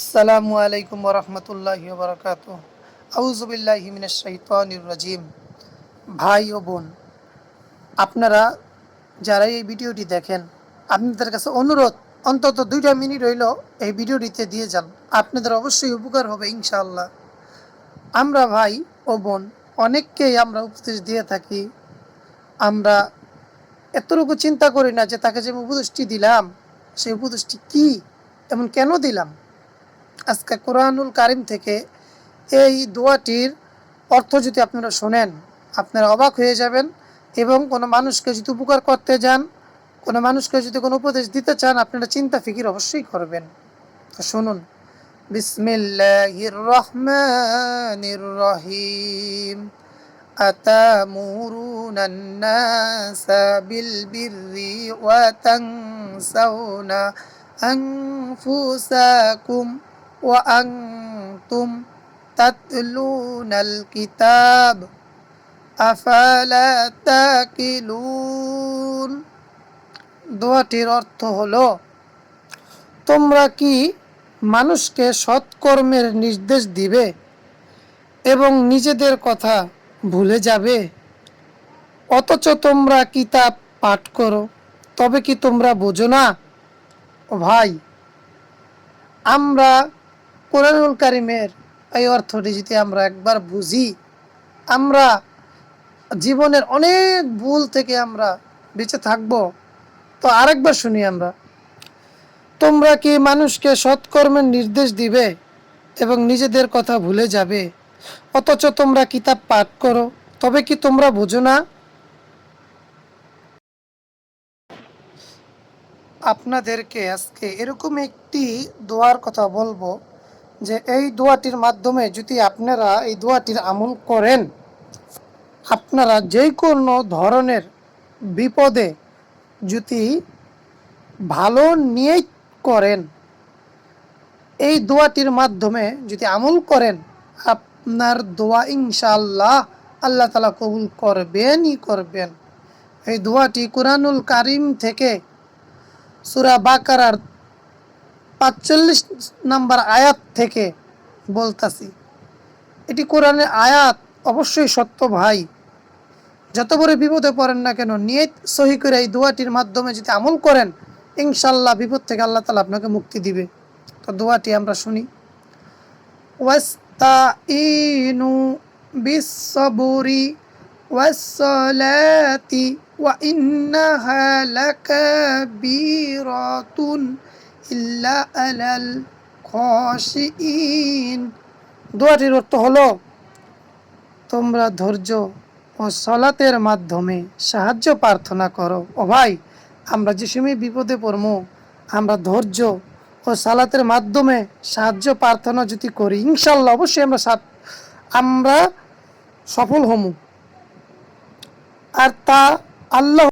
আসসালামু আলাইকুম রহমতুল্লাহ বরকাত আউজুবিল্লাহ মিনাশাইতানির রাজিম। ভাই ও বোন, আপনারা যারা এই ভিডিওটি দেখেন, আপনাদের কাছে অনুরোধ, অন্তত দুইটা মিনিট হইল এই ভিডিওটিতে দিয়ে যান। আপনাদের অবশ্যই উপকার হবে ইনশাআল্লাহ। আমরা ভাই ও বোন, অনেককেই আমরা উপদেশ দিয়ে থাকি। আমরা এতটুকু চিন্তা করি না যে তাকে যে উপদেশটি দিলাম, সেই উপদেশটি কি এবং কেন দিলাম? আজকে কোরআনুল কারিম থেকে এই দোয়াটির অর্থ যদি আপনারা শোনেন আপনারা অবাক হয়ে যাবেন এবং কোনো মানুষকে যদি উপকার করতে যান কোনো মানুষকে যদি কোনো উপদেশ দিতে চান আপনারা চিন্তা ফিকির অবশ্যই করবেন তো শুনুন বিসমিল্লাহির রহমানির রহিম أتامرون الناس بالبر وتنسون أنفسكم وأنتم تتلون الكتاب أفلا تاكلون দোয়াটির অর্থ হলো তোমরা কি মানুষকে সৎকর্মের নির্দেশ দিবে এবং নিজেদের কথা ভুলে যাবে অথচ তোমরা কিতাব পাঠ করো তবে কি তোমরা বোঝো না ও ভাই আমরা কোরআনুল কারিমের এই অর্থটি যদি আমরা একবার বুঝি, আমরা জীবনের অনেক ভুল থেকে আমরা বেঁচে থাকব। তো আরেকবার শুনি আমরা। তোমরা কি মানুষকে সৎকর্মের নির্দেশ দিবে এবং নিজেদের কথা ভুলে যাবে? অথচ তোমরা কিতাব পাঠ করো, তবে কি তোমরা বোঝো না? আপনাদেরকে আজকে এরকম একটি দোয়ার কথা বলব। যে এই দোয়াটির মাধ্যমে যদি আপনারা এই দোয়াটির আমল করেন, আপনারা যে কোনো ধরনের বিপদে যদি ভালো নিয়ে করেন, এই দোয়াটির মাধ্যমে যদি আমল করেন, আপনার দোয়া ইনশাল্লাহ আল্লাহ তালা কবুল করবেনই করবেন। এই দোয়াটি কোরআনুল কারিম থেকে সুরা বাকারার পাঁচচল্লিশ নাম্বার আয়াত থেকে বলতাছি। এটি কোরআনের আয়াত অবশ্যই সত্য ভাই। যত বড় বিপদে পড়েন না কেন, নিয়ত সহি করে এই দোয়াটির মাধ্যমে যদি আমল করেন ইনশাল্লাহ বিপদ থেকে আল্লাহ তালা আপনাকে মুক্তি দিবে। তো দোয়াটি আমরা শুনি। ওয়াস্তাইনু বিসবরি ওয়াসসালাতি ওয়া ইন্নাহা লাকাবীরাতুন দোয়াটির অর্থ হলো, তোমরা ধৈর্য ও সলাতের মাধ্যমে সাহায্য প্রার্থনা করো। ও ভাই, আমরা যে সময় বিপদে পড়ব আমরা ধৈর্য ও সালাতের মাধ্যমে সাহায্য প্রার্থনা যদি করি ইনশাল্লাহ অবশ্যই আমরা আমরা সফল হমু। আর তা আল্লাহ